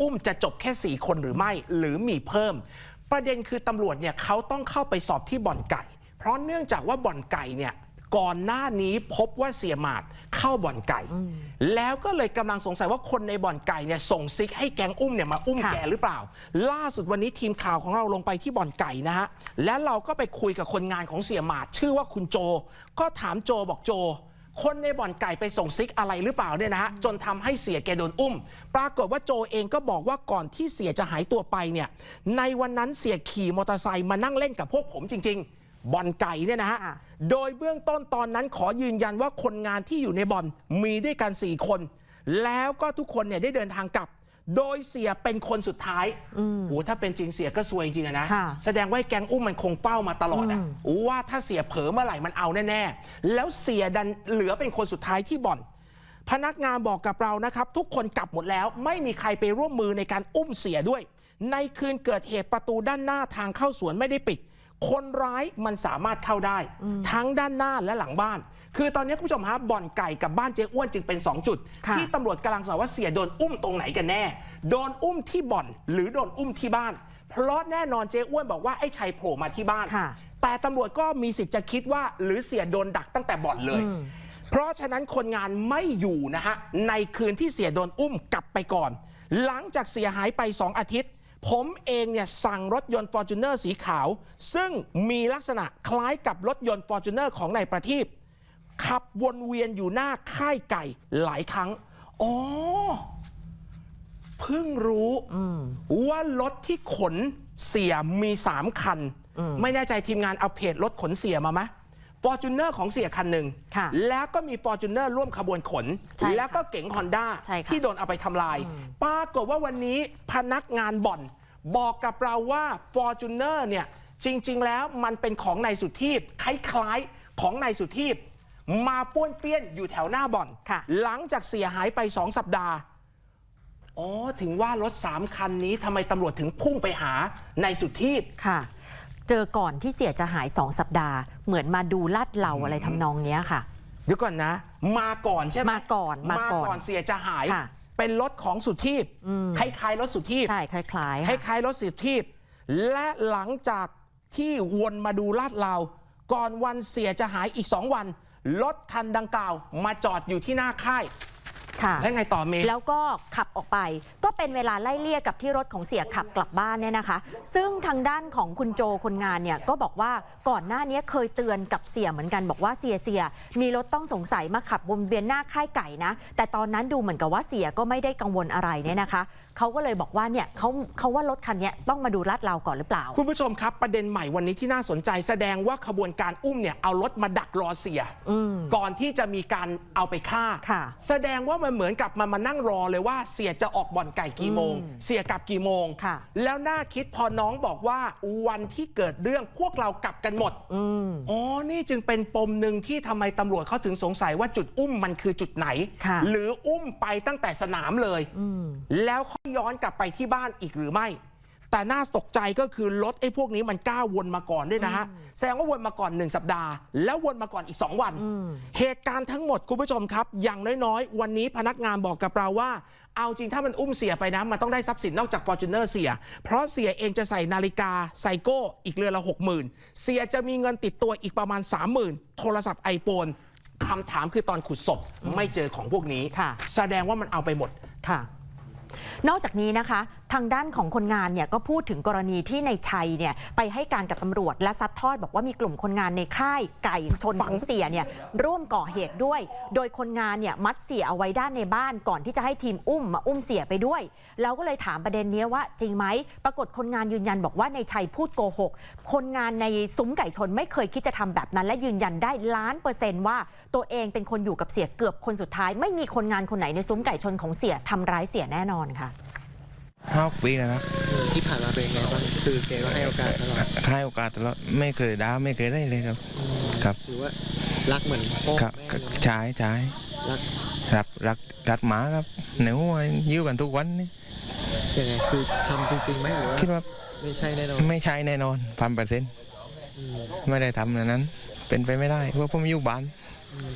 อุ้มจะจบแค่ 4 คนหรือไม่ หรือมีเพิ่ม ประเด็นคือตำรวจเนี่ยเขาต้องเข้าไปสอบที่บ่อนไก่ เพราะเนื่องจากว่าบ่อนไก่เนี่ยก่อนหน้านี้พบว่าเสียหมาดเข้าบ่อนไก่ แล้วก็เลยกำลังสงสัยว่าคนในบ่อนไก่เนี่ยส่งซิกให้แกงอุ้มเนี่ยมาอุ้มแกหรือเปล่า ล่าสุดวันนี้ทีมข่าวของเราลงไปที่บ่อนไก่นะฮะและเราก็ไปคุยกับคนงานของเสียหมาดชื่อว่าคุณโจ ก็ถามโจบอกโจ คนในบ่อนไก่ไปส่งซิกอะไรหรือเปล่าเนี่ยนะฮะจนทำให้เสียแกโดนอุ้ม ปรากฏว่าโจเองก็บอกว่าก่อนที่เสียจะหายตัวไปเนี่ยในวันนั้นเสียขี่มอเตอร์ไซค์มานั่งเล่นกับพวกผมจริง ๆบ่อนไก่เนี่ยนะฮะค่ะโดยเบื้องต้นตอนนั้นขอยืนยันว่าคนงานที่อยู่ในบ่อนมีด้วยกัน 4 คน แล้วก็ทุกคนเนี่ยได้เดินทางกลับ โดยเสียเป็นคนสุดท้ายโอ้ถ้าเป็นจริงเสียก็ซวยจริงๆอะนะค่ะแสดงว่าไอ้แก๊งอุ้มมันคงเป้ามาตลอดอะว่าถ้าเสียเผลอเมื่อไหร่มันเอาแน่ ๆ แล้วเสียดันเหลือเป็นคนสุดท้ายที่บ่อน พนักงานบอกกับเรานะครับ ทุกคนกลับหมดแล้ว ไม่มีใครไปร่วมมือในการอุ้มเสียด้วย ในคืนเกิดเหตุประตูด้านหน้าทางเข้าสวนไม่ได้ปิด คนร้ายมันสามารถเข้าได้ ทั้งด้านหน้าและหลังบ้าน คือตอนนี้คุณผู้ชมฮะบ่อนไก่กับบ้านเจ๊อ้วนจึงเป็น 2 จุด ค่ะ ที่ตำรวจกำลังสอบว่าเสียโดนอุ้มตรงไหนกันแน่ โดนอุ้มที่บ่อนหรือโดนอุ้มที่บ้าน เพราะแน่นอนเจ๊อ้วนบอกว่าไอ้ชัยโผล่มาที่บ้าน ค่ะแต่ตำรวจก็มีสิทธิ์จะคิดว่าหรือเสียโดนดักตั้งแต่บ่อนเลยเพราะฉะนั้นคนงานไม่อยู่นะฮะ ในคืนที่เสียโดนอุ้มกลับไปก่อน หลังจากเสียหายไป 2 อาทิตย์ ผมเองเนี่ยสั่งรถยนต์ f o r t u n e r สีขาว ซึ่งมีลักษณะคล้ายกับรถยนต์ f o r t u n e r ของนายประทีป ขับวนเวียนอยู่หน้าค่ายไก่หลายครั้ง อ๋อ เพิ่งรู้ว่ารถที่ขนเสียมี3คัน ไม่แน่ใจทีมงานเอาเพจรถขนเสียมาไหมฟอร์จูเนอร์ของเสียคันหนึ่งค่ะแล้วก็มีฟอร์จูเนอร์ร่วมขบวนขนใช่ค่ะแล้วก็เก๋งฮอนด้าใช่ค่ะที่โดนเอาไปทำลาย ปรากฏว่าวันนี้พนักงานบ่อน บอกกับเราว่าฟอร์จูเนอร์เนี่ยจริง ๆ แล้วมันเป็นของนายสุทีพคล้ายๆของนายสุทีพ มาป้วนเปี้ยนอยู่แถวหน้าบ่อน ค่ะ หลังจากเสียหายไปสองสัปดาห์ อ๋อ ถึงว่ารถสามคันนี้ทำไมตำรวจถึงพุ่งไปหานายสุทีพค่ะ เจอก่อนที่เสียจะหายสองสัปดาห์ เหมือนมาดูลาดเหลาอะไรทำนองเนี้ยค่ะ เดี๋ยวก่อนนะ มาก่อนใช่ไหมมาก่อนมาก่อนเสียจะหาย ค่ะเป็นรถของสุทีพคล้ายๆรถสุทีพ ใช่คล้ายๆคค่ะ ล้ายๆรถสุทีพและหลังจากที่วนมาดูลาดเราวก่อนวันเสียจะหายอีกสองวัน รถคันดังกล่าวมาจอดอยู่ที่หน้าค่ายค่ะ แล้วไงต่อเมย์ แล้วก็ขับออกไป ก็เป็นเวลาไล่เลี่ยกับที่รถของเสียขับกลับบ้านเนี่ยนะคะ ซึ่งทางด้านของคุณโจคนงานเนี่ยก็บอกว่าก่อนหน้านี้เคยเตือนกับเสียเหมือนกันบอกว่าเสียเสียมีรถต้องสงสัยมาขับวนเวียนหน้าค่ายไก่นะ แต่ตอนนั้นดูเหมือนกับว่าเสียก็ไม่ได้กังวลอะไรเนี่ยนะคะเขาก็เลยบอกว่าเนี่ยเขาเขาว่ารถคันเนี้ยต้องมาดูลาดเราก่อนหรือเปล่า คุณผู้ชมครับประเด็นใหม่วันนี้ที่น่าสนใจแสดงว่าขบวนการอุ้มเนี่ยเอารถมาดักรอเสีย ก่อนที่จะมีการเอาไปฆ่าค่ะแสดงว่ามันเหมือนกับมันมานั่งรอเลยว่าเสียจะออกบ่อนไก่กี่โมง เสียกลับกี่โมงค่ะแล้วน่าคิดพอน้องบอกว่าวันที่เกิดเรื่องพวกเรากลับกันหมดอ๋อนี่จึงเป็นปมหนึ่งที่ทำไมตำรวจเขาถึงสงสัยว่าจุดอุ้มมันคือจุดไหนค่ะหรืออุ้มไปตั้งแต่สนามเลยแล้วค่อยย้อนกลับไปที่บ้านอีกหรือไม่ แต่น่าตกใจก็คือรถไอ้พวกนี้มันก้าววนมาก่อนด้วยนะฮะแสดงว่าวนมาก่อน 1 สัปดาห์ แล้ววนมาก่อนอีก 2 วัน เหตุการณ์ทั้งหมดคุณผู้ชมครับ อย่างน้อยๆ วันนี้พนักงานบอกกับเราว่า เอาจริงถ้ามันอุ้มเสียไปนะมันต้องได้ทรัพย์สินนอกจากฟอร์จูเนอร์เสีย เพราะเสียเองจะใส่นาฬิกาไซโก้อีกเรือนละ60,000เสียจะมีเงินติดตัวอีกประมาณ 30,000 โทรศัพท์ไอโฟนคำถามคือตอนขุดศพไม่เจอของพวกนี้ค่ะแสดงว่ามันเอาไปหมดค่ะ นอกจากนี้นะคะ ทางด้านของคนงานเนี่ยก็พูดถึงกรณีที่ในชัยเนี่ยไปให้การกับตำรวจและซัดทอดบอกว่ามีกลุ่มคนงานในค่ายไก่ชนของเสียเนี่ยร่วมก่อเหตุด้วย โดยคนงานเนี่ยมัดเสียเอาไว้ด้านในบ้านก่อนที่จะให้ทีมอุ้มมาอุ้มเสียไปด้วย แล้วก็เลยถามประเด็นนี้ว่าจริงไหมปรากฏคนงานยืนยันบอกว่าในชัยพูดโกหก คนงานในซุ้มไก่ชนไม่เคยคิดจะทำแบบนั้น และยืนยันได้ล้านเปอร์เซนต์ว่าตัวเองเป็นคนอยู่กับเสียเกือบคนสุดท้าย ไม่มีคนงานคนไหนในซุ้มไก่ชนของเสียทำร้ายเสียแน่นอนค่ะ ห้าปีแล้วครับเออที่ผ่านมาเป็นไงบ้างคือแกก็ให้โอกาสตลอดให้โอกาสตลอดไม่เคยด่าไม่เคยได้เลยครับ ครับถือว่ารักเหมือนพ่อครับแม่เลยใช้ใช้รักรักรักรักหมาครับในหัวยิ้วกันทุกวันนี่ยังไงคือทำจริงๆไหมหรือว่าคิดว่าไม่ใช่แน่นอนไม่ใช่แน่นอนพันเปอร์เซ็นต์อืมไม่ได้ทำอันนั้น เป็นไปไม่ได้เพราะผมอยู่บ้าน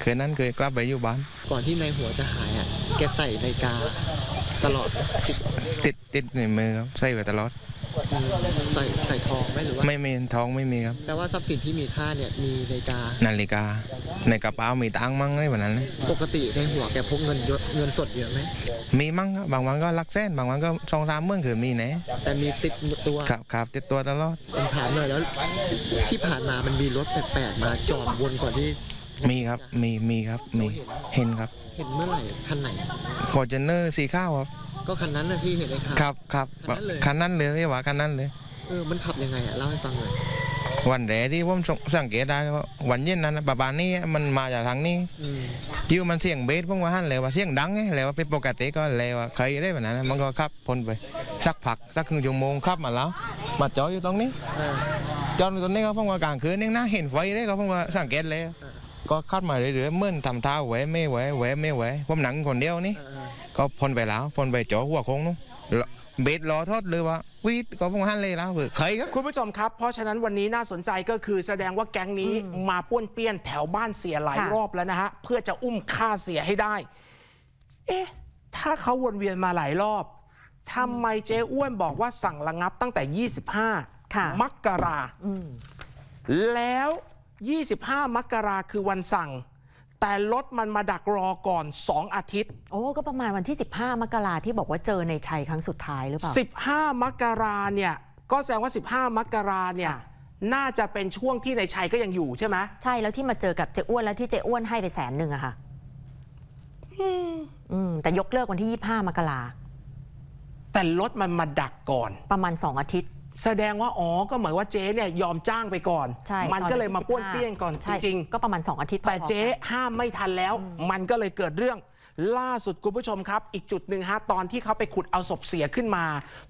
เคยนั้นเคยกลับไปอยู่บ้าน ก่อนที่นายหัวจะหายอะแกใส่นาฬิกาตตลอดติด ติดในมือครับใส่ไว้ตลอดใส่ใส่ทองไหมหรือว่าไม่มีท้องไม่มีครับแปลว่าทรัพย์สินที่มีค่าเนี่ยมีนาฬิกานาฬิกา ในกระเป๋ามีตังค์มั้งอะไรแบบนั้นนะปกติในหัวแกพกเงินเยอะเงินสดเยอะไหมมีมั้งครับบางวันก็หลักแสนบางวันก็สองสามหมื่นคือมีแหนะแต่มีติดตัวครับครับติดตัวตลอดผมถามหน่อยแล้ว ที่ผ่านมามันมีรถแปลกๆมาจอดวนก่อนที่มีครับมีมีครับมีเห็นครับ เห็นเมื่อไหร่คันไหนฟอร์จูเนอร์สีข้าวครับ ก็คันนั้นนะที่เห็นในข่าวครับครับคันนั้นเลย คันนั้นเลยพี่ว่าคันนั้นเลย เออ มันขับยังไงอะเล่าให้ฟังหน่อยวันแรกที่ผมสงสังเกตได้ว่าวันเย็นนั้นนะประมาณนี้มันมาจากทางนี้อืมอยู่มันเสียงเบสผมว่าหันเลยว่าเสียงดังไงเลยว่าเป็นปกติก็เลยว่าใครได้แบบนั้นนะมันก็ขับพ้นไปสักพักสักครึ่งชั่วโมงขับมาแล้ว มาจอดอยู่ตรงนี้ เออ จอดอยู่ตรงนี้ก็ผมว่ากลางคืนนี่นะเห็นไฟเลยก็ผมว่าสังเกตเลย ก็ขับมาเรื่อยๆเหมื่อนทำท่าแหวไม่แหวแหวไม่แหวผมหนังคนเดียวนี่ เออเออ ก็พ้นไปแล้วพ้นไปจอหัวโค้งนู้นเบสรอทอดเลยว่าวีดก็ผมหันเลยแล้วเออใครก็คุณผู้ชมครับ เพราะฉะนั้นวันนี้น่าสนใจก็คือแสดงว่าแก๊งนี้มาป้วนเปี้ยนแถวบ้านเสียหลายค่ะรอบแล้วนะฮะเพื่อจะอุ้มฆ่าเสียให้ได้ เอ๊ะถ้าเขาวนเวียนมาหลายรอบทำไมเจ๊อ้วนบอกว่าสั่งระงับตั้งแต่ 25ค่ะมกราอืมแล้ว 25 มกราคือวันสั่ง แต่รถมันมาดักรอก่อน 2 อาทิตย์ โอ้ก็ประมาณวันที่ 15 มกราที่บอกว่าเจอในชัยครั้งสุดท้ายหรือเปล่า 15 มกราเนี่ย ก็แสดงว่า 15 มกราเนี่ยค่ะน่าจะเป็นช่วงที่ในชัยก็ยังอยู่ใช่ไหมใช่แล้วที่มาเจอกับเจ้อ้วนแล้วที่เจ้อ้วนให้ไปแสนหนึ่งอะค่ะอืมแต่ยกเลิกวันที่ 25 มกราแต่รถมันมาดักก่อน ประมาณ 2 อาทิตย์ แสดงว่าอ๋อก็เหมือนว่าเจ๊เนี่ยยอมจ้างไปก่อน ใช่มันก็เลยมาป้วนเปี้ยนก่อนใช่จริงก็ประมาณ 2 อาทิตย์ๆแต่พอๆเจ๊กันห้ามไม่ทันแล้ว มันก็เลยเกิดเรื่อง ล่าสุดคุณผู้ชมครับ อีกจุดหนึ่งฮะตอนที่เขาไปขุดเอาศพเสียขึ้นมา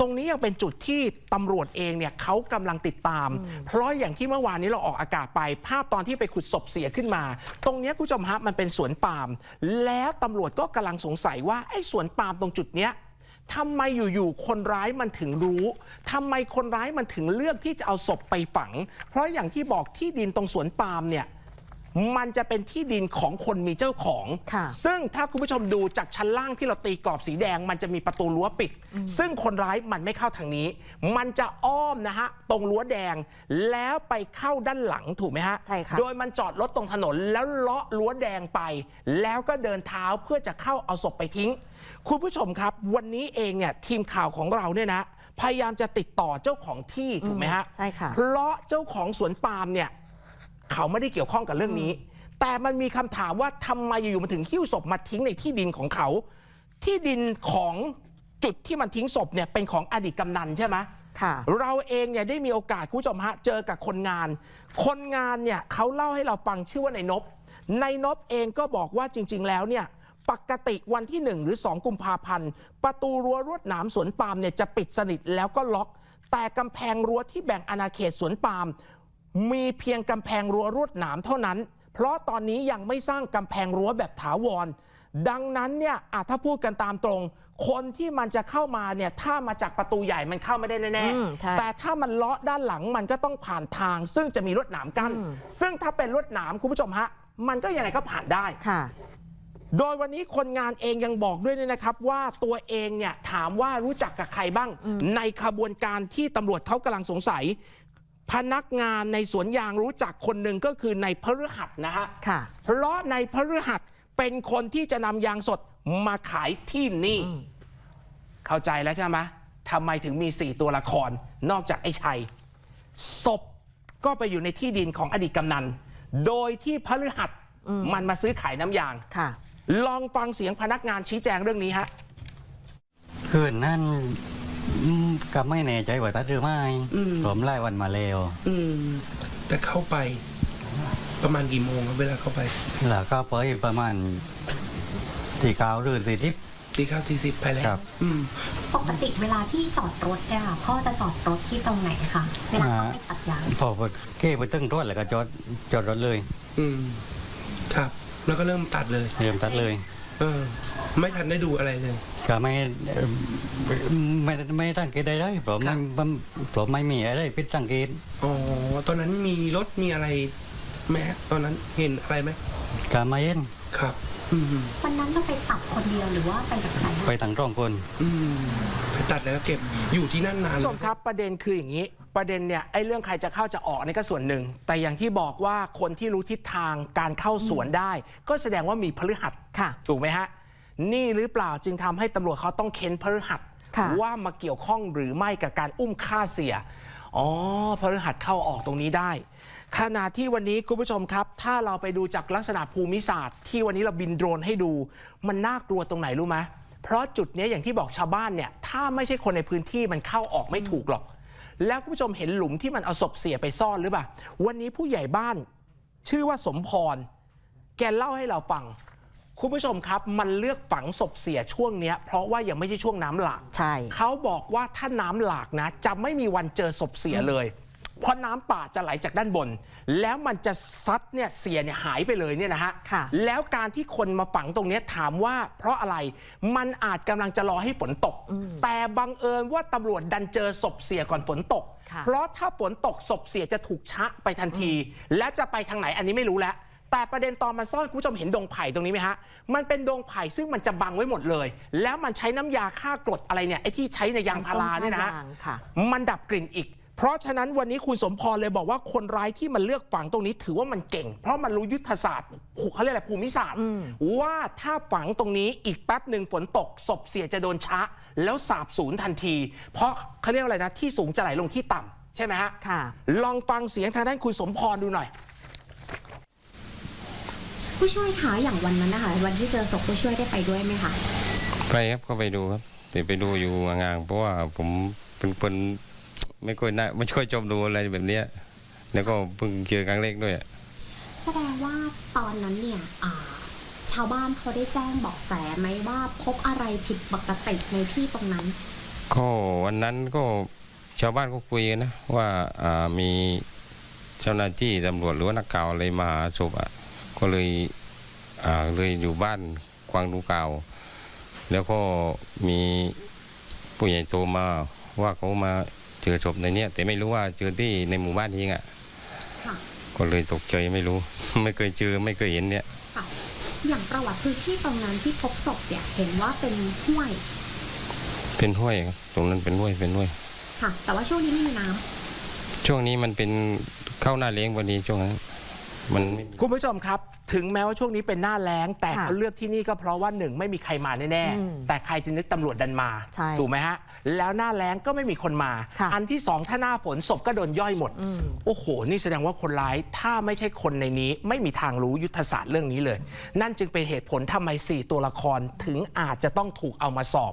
ตรงนี้ยังเป็นจุดที่ตำรวจเองเนี่ยเขากำลังติดตาม เพราะอย่างที่เมื่อวานนี้เราออกอากาศไป ภาพตอนที่ไปขุดศพเสียขึ้นมา ตรงเนี้ยคุณผู้ชมฮะมันเป็นสวนปาล์มแล้วตำรวจก็กำลังสงสัยว่าไอ้สวนปาล์มตรงจุดเนี้ย ทำไมอยู่ๆคนร้ายมันถึงรู้ทำไมคนร้ายมันถึงเลือกที่จะเอาศพไปฝัง เพราะอย่างที่บอกที่ดินตรงสวนปาล์มเนี่ย มันจะเป็นที่ดินของคนมีเจ้าของ ค่ะซึ่งถ้าคุณผู้ชมดูจากชั้นล่างที่เราตีกรอบสีแดง มันจะมีประตูรั้วปิด ซึ่งคนร้ายมันไม่เข้าทางนี้ มันจะอ้อมนะฮะตรงรั้วแดง แล้วไปเข้าด้านหลังถูกไหมฮะใช่ค่ะ โดยมันจอดรถตรงถนนแล้วเลาะรั้วแดงไป แล้วก็เดินเท้าเพื่อจะเข้าเอาศพไปทิ้ง คุณผู้ชมครับ วันนี้เองเนี่ยทีมข่าวของเราเนี่ยนะ พยายามจะติดต่อเจ้าของที่ถูกไหมฮะ ใช่ค่ะ เพราะเจ้าของสวนปาล์มเนี่ย เขาไม่ได้เกี่ยวข้องกับเรื่องนี้ แต่มันมีคำถามว่าทำไมอยู่ๆมันถึงหิ้วศพมาทิ้งในที่ดินของเขา ที่ดินของจุดที่มันทิ้งศพเนี่ยเป็นของอดีตกำนันใช่ไหม ค่ะ เราเองเนี่ยได้มีโอกาสคุณผู้ชมฮะเจอกับคนงาน คนงานเนี่ยเขาเล่าให้เราฟังชื่อว่าในายนบในายนบเองก็บอกว่าจริง ๆ แล้วเนี่ยปกติวันที่ 1 หรือ 2 กุมภาพันธ์ ประตูรั้วรวดหนามสวนปาล์มเนี่ยจะปิดสนิทแล้วก็ล็อก แต่กำแพงรั้วที่แบ่งอาณาเขตสวนปาล์ม มีเพียงกำแพงรั้วรวดหนามเท่านั้น เพราะตอนนี้ยังไม่สร้างกำแพงรั้วแบบถาวร ดังนั้นเนี่ยอะถ้าพูดกันตามตรง คนที่มันจะเข้ามาเนี่ยถ้ามาจากประตูใหญ่มันเข้าไม่ได้แน่อืมใช่ๆแต่ถ้ามันเลาะด้านหลังมันก็ต้องผ่านทาง ซึ่งจะมีรวดหนามกั้นอืมซึ่งถ้าเป็นรวดหนามคุณผู้ชมฮะมันก็ยังไงก็ผ่านได้ค่ะโดยวันนี้คนงานเองยังบอกด้วยเนี่ยนะครับ ว่าตัวเองเนี่ยถามว่ารู้จักกับใครบ้าง ในขบวนการที่ตำรวจเขากำลังสงสัย พนักงานในสวนยางรู้จักคนหนึ่งก็คือในพฤหัสนะฮะค่ะ เพราะในพฤหัสเป็นคนที่จะนำยางสดมาขายที่นี่ เข้าใจแล้วใช่ไหมทำไมถึงมี 4 ตัวละคร นอกจากไอ้ชัยศพก็ไปอยู่ในที่ดินของอดีตกำนัน โดยที่พฤหัสมันมาซื้อขายน้ำยาง ค่ะ ลองฟังเสียงพนักงานชี้แจงเรื่องนี้ฮะ คืนนั่น อืมก็ไม่แน่ใจว่าตัดหรือไม่อืม ผมไล่วันมาแล้วอืม แต่เข้าไปประมาณกี่โมงครับเวลาเข้าไปแล้วก็ไปประมาณตีเก้าหรือตีทิพ ตีข้าวตีสิบไปแล้วครับ อืม ปกติเวลาที่จอดรถเนี่ยค่ะพ่อจะจอดรถที่ตรงไหนคะเวลาเขาไปตัดยาง พอไปเก้ไปตึ้งรถแล้วก็จอดจอดรถเลย อืม ครับ แล้วก็เริ่มตัดเลย เริ่มตัดเลย เออ ไม่ทันได้ดูอะไรเลย ก็ไม่เอ่อไม่ไม่ตั้งเกตได้เลยผมไม่ผมผมไม่มีอะไรพิดตั้งเกตอ๋อ ตอนนั้นมีรถมีอะไรไหมฮะตอนนั้นเห็นอะไรไหมก็ไม่เห็นครับอืม วันนั้นเราไปตัดคนเดียวหรือว่าไปกับใครไปทั้งร่องคนอืมไปตัดแล้วก็เก็บอยู่ที่นั่นนานผู้ชมครับประเด็นคืออย่างนี้ ประเด็นเนี่ยไอ้เรื่องใครจะเข้าจะออกนี่ก็ส่วนหนึ่ง แต่อย่างที่บอกว่าคนที่รู้ทิศทางการเข้าสวนได้ ก็แสดงว่ามีพฤหัสค่ะถูกไหมฮะนี่หรือเปล่าจึงทำให้ตำรวจเขาต้องเค้นพฤหัสค่ะว่ามาเกี่ยวข้องหรือไม่กับการอุ้มฆ่าเสีย อ๋อพฤหัสเข้าออกตรงนี้ได้ ขณะที่วันนี้คุณผู้ชมครับ ถ้าเราไปดูจากลักษณะภูมิศาสตร์ ที่วันนี้เราบินโดรนให้ดู มันน่ากลัวตรงไหนรู้ไหมเพราะจุดเนี้ยอย่างที่บอกชาวบ้านเนี่ยถ้าไม่ใช่คนในพื้นที่มันเข้าออกไม่ถูกหรอก แล้วคุณผู้ชมเห็นหลุมที่มันเอาศพเสียไปซ่อนหรือเปล่าวันนี้ผู้ใหญ่บ้าน ชื่อว่าสมพร แกเล่าให้เราฟัง คุณผู้ชมครับ มันเลือกฝังศพเสียช่วงเนี้ย เพราะว่ายังไม่ใช่ช่วงน้ำหลากใช่ เขาบอกว่าถ้าน้ำหลากนะจะไม่มีวันเจอศพเสียเลย เพราะน้ำป่าจะไหลจากด้านบน แล้วมันจะซัดเนี่ยเสียเนี่ยหายไปเลยเนี่ยนะฮะค่ะแล้วการที่คนมาฝังตรงเนี้ยถามว่า เพราะอะไรมันอาจกำลังจะรอให้ฝนตก แต่บังเอิญว่าตำรวจดันเจอศพเสียก่อนฝนตกค่ะเพราะถ้าฝนตกศพเสียจะถูกชะไปทันที และจะไปทางไหนอันนี้ไม่รู้แล้วแต่ประเด็นตอนมันซ่อนคุณผู้ชมเห็นดงไผ่ตรงนี้ไหมฮะ มันเป็นดงไผ่ซึ่งมันจะบังไว้หมดเลย แล้วมันใช้น้ำยาฆ่ากรดอะไรเนี่ยไอ้ที่ใช้ในยางพาราเนี่ยนะฮะส้มข้างยางค่ะมันดับกลิ่นอีก เพราะฉะนั้นวันนี้คุณสมพรเลยบอกว่าคนร้ายที่มันเลือกฝังตรงนี้ถือว่ามันเก่ง เพราะมันรู้ยุทธศาสตร์เขาเรียกอะไรภูมิศาสตร์ ว่าถ้าฝังตรงนี้อีกแป๊บหนึ่งฝนตกศพเสียจะโดนชะ แล้วสาบสูญทันที เพราะเขาเรียกว่าอะไรนะ ที่สูงจะไหลลงที่ต่ำใช่ไหมฮะค่ะลองฟังเสียงทางด้านคุณสมพรดูหน่อยผู้ช่วยคะอย่างวันนั้นนะคะวันที่เจอศพผู้ช่วยได้ไปด้วยไหมคะไปครับก็ไปดูครับแต่ไปดูอยู่ห่างๆเพราะว่าผมเป็นคน ไม่ค่อยน่าไม่ค่อยชอบดูอะไรแบบเนี้ยแล้วก็เพิ่งเจอครั้งแรกด้วยอะแสดงว่าตอนนั้นเนี่ยอ่าชาวบ้านเขาได้แจ้งเบาะแสไหมว่าพบอะไรผิดปกติในที่ตรงนั้น ก็วันนั้นก็ชาวบ้านก็คุยกันนะ ว่าอ่ามีเจ้าหน้าที่ตำรวจหรือว่านักข่าวอะไรมาหาศพอะก็เลยอ่าเลยอยู่บ้านควางดูข่าวแล้วก็มีผู้ใหญ่โทรมาว่าเขามา เจอศพในเนี้ยแต่ไม่รู้ว่าเจอที่ในหมู่บ้านเองอะค่ะก็เลยตกใจไม่รู้ ไม่เคยเจอไม่เคยเห็นเนี่ยค่ะอย่างประวัติพื้นที่ตรงนั้นที่พบศพเนี่ยเห็นว่าเป็นห้วย เป็นห้วยครับตรงนั้นเป็นห้วยเป็นห้วย ค่ะ แต่ว่าช่วงนี้ไม่มีน้ำช่วงนี้มันเป็นเข้าหน้าเลี้ยงพอดีช่วงนั้น มันไม่มี คุณผู้ชมครับ ถึงแม้ว่าช่วงนี้เป็นหน้าแล้ง แต่ค่ะเขาเลือกที่นี่ก็เพราะว่าหนึ่งไม่มีใครมาแน่อืมๆแต่ใครจะนึกตำรวจดันมา ใช่ถูกไหมฮะ แล้วหน้าแล้งก็ไม่มีคนมา ค่ะอันที่สองถ้าหน้าฝนศพก็โดนย่อยหมดอืมโอ้โห นี่แสดงว่าคนร้ายถ้าไม่ใช่คนในนี้ ไม่มีทางรู้ยุทธศาสตร์เรื่องนี้เลย นั่นจึงเป็นเหตุผลทำไมสี่ตัวละครถึงอาจจะต้องถูกเอามาสอบ